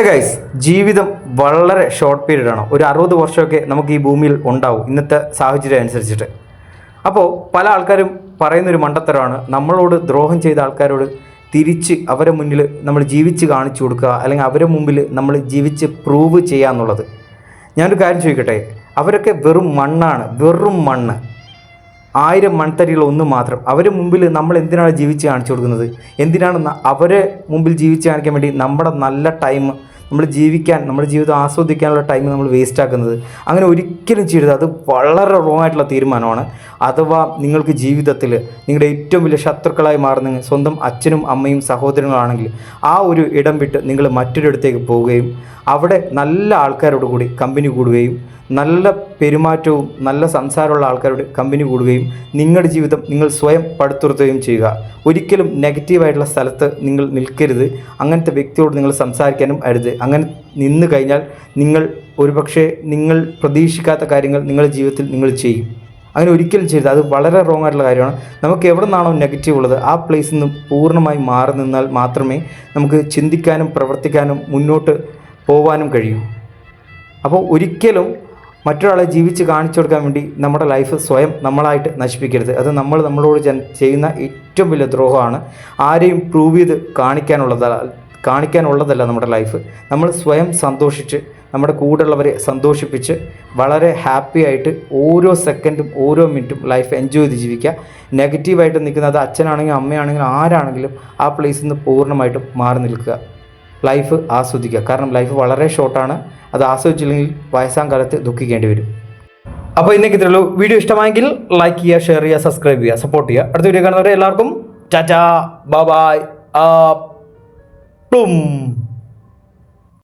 Hey guys ജീവിതം വളരെ short period ആണ്. ഒരു അറുപത് വർഷമൊക്കെ നമുക്ക് ഈ ഭൂമിയിൽ ഉണ്ടാവും ഇന്നത്തെ സാഹചര്യം അനുസരിച്ചിട്ട്. അപ്പോൾ പല ആൾക്കാരും പറയുന്നൊരു മണ്ടത്തരമാണ് നമ്മളോട് ദ്രോഹം ചെയ്ത ആൾക്കാരോട് തിരിച്ച് അവരെ മുന്നിൽ നമ്മൾ ജീവിച്ച് കാണിച്ചു കൊടുക്കുക അല്ലെങ്കിൽ അവരെ മുമ്പിൽ നമ്മൾ ജീവിച്ച് പ്രൂവ് ചെയ്യുക എന്നുള്ളത് ഞാനൊരു കാര്യം ചോദിക്കട്ടെ? അവരൊക്കെ വെറും മണ്ണാണ് വെറും മണ്ണ്. ആയിരം മൺതരികൾ ഒന്ന് മാത്രം. അവരെ മുമ്പിൽ നമ്മൾ എന്തിനാണ് ജീവിച്ച് കാണിച്ചു കൊടുക്കുന്നത്? എന്തിനാണ് അവരെ മുമ്പിൽ ജീവിച്ച് കാണിക്കാൻ വേണ്ടി നമ്മുടെ നല്ല ടൈം നമ്മൾ ജീവിക്കാൻ നമ്മുടെ ജീവിതം ആസ്വദിക്കാനുള്ള ടൈം നമ്മൾ വേസ്റ്റ് ആക്കുന്നത്. അങ്ങനെ ഒരിക്കലും ചെയ്യരുത്. അത് വളരെ റോങ് ആയിട്ടുള്ള തീരുമാനമാണ്. അഥവാ നിങ്ങൾക്ക് ജീവിതത്തിൽ നിങ്ങളുടെ ഏറ്റവും വലിയ ശത്രുക്കളായി മാറുന്ന സ്വന്തം അച്ഛനും അമ്മയും സഹോദരങ്ങളാണെങ്കിൽ ആ ഒരു ഇടം വിട്ട് നിങ്ങൾ മറ്റൊരിടത്തേക്ക് പോവുകയും അവിടെ നല്ല ആൾക്കാരോട് കൂടി കമ്പനി കൂടുകയും നല്ല പെരുമാറ്റവും നല്ല സംസാരമുള്ള ആൾക്കാരോട് കമ്പനി കൂടുകയും നിങ്ങളുടെ ജീവിതം നിങ്ങൾ സ്വയം പടുത്തുയർത്തുകയും ചെയ്യുക. ഒരിക്കലും നെഗറ്റീവായിട്ടുള്ള സ്ഥലത്ത് നിങ്ങൾ നിൽക്കരുത്. അങ്ങനത്തെ വ്യക്തിയോട് നിങ്ങൾ സംസാരിക്കാനും അരുത്. അങ്ങനെ നിന്ന് കഴിഞ്ഞാൽ നിങ്ങൾ ഒരുപക്ഷെ നിങ്ങൾ പ്രതീക്ഷിക്കാത്ത കാര്യങ്ങൾ നിങ്ങളുടെ ജീവിതത്തിൽ നിങ്ങൾ ചെയ്യും. അങ്ങനെ ഒരിക്കലും ചെയ്യരുത്. അത് വളരെ റോങ് ആയിട്ടുള്ള കാര്യമാണ്. നമുക്ക് എവിടെ നിന്നാണോ നെഗറ്റീവ് ഉള്ളത് ആ പ്ലേസിൽ നിന്ന് പൂർണമായി മാറി നിന്നാൽ മാത്രമേ നമുക്ക് ചിന്തിക്കാനും പ്രവർത്തിക്കാനും മുന്നോട്ട് പോകാനും കഴിയൂ. അപ്പോൾ ഒരിക്കലും മറ്റൊരാളെ ജീവിച്ച് കാണിച്ചു കൊടുക്കാൻ വേണ്ടി നമ്മുടെ ലൈഫ് സ്വയം നമ്മളായിട്ട് നശിപ്പിക്കരുത്. അത് നമ്മൾ നമ്മളോട് ചെയ്യുന്ന ഏറ്റവും വലിയ ദ്രോഹമാണ് ആരെയും പ്രൂവ് ചെയ്ത് കാണിക്കാനുള്ളതല്ല കാണിക്കാനുള്ളതല്ല നമ്മുടെ ലൈഫ്. നമ്മൾ സ്വയം സന്തോഷിച്ച് നമ്മുടെ കൂടെയുള്ളവരെ സന്തോഷിപ്പിച്ച് വളരെ ഹാപ്പി ആയിട്ട് ഓരോ സെക്കൻഡും ഓരോ മിനിറ്റും ലൈഫ് എൻജോയ് ചെയ്ത് ജീവിക്കുക. നെഗറ്റീവായിട്ട് നിൽക്കുന്നത് അച്ഛനാണെങ്കിലും അമ്മയാണെങ്കിലും ആരാണെങ്കിലും ആ പ്ലേസിൽ നിന്ന് പൂർണമായിട്ടും മാറി നിൽക്കുക. ലൈഫ് ആസ്വദിക്കുക. കാരണം ലൈഫ് വളരെ ഷോർട്ടാണ് അത് ആസ്വദിച്ചില്ലെങ്കിൽ വയസ്സാം കാലത്ത് ദുഃഖിക്കേണ്ടി വരും. അപ്പോൾ ഇന്നേക്ക് ഇത്രയുള്ളൂ വീഡിയോ ഇഷ്ടമായെങ്കിൽ ലൈക്ക് ചെയ്യുക ഷെയർ ചെയ്യുക സബ്സ്ക്രൈബ് ചെയ്യുക സപ്പോർട്ട് ചെയ്യുക. അടുത്ത വീഡിയോ കാണുന്നവരെ എല്ലാവർക്കും ചാച്ചാ ബൈ പ്ലും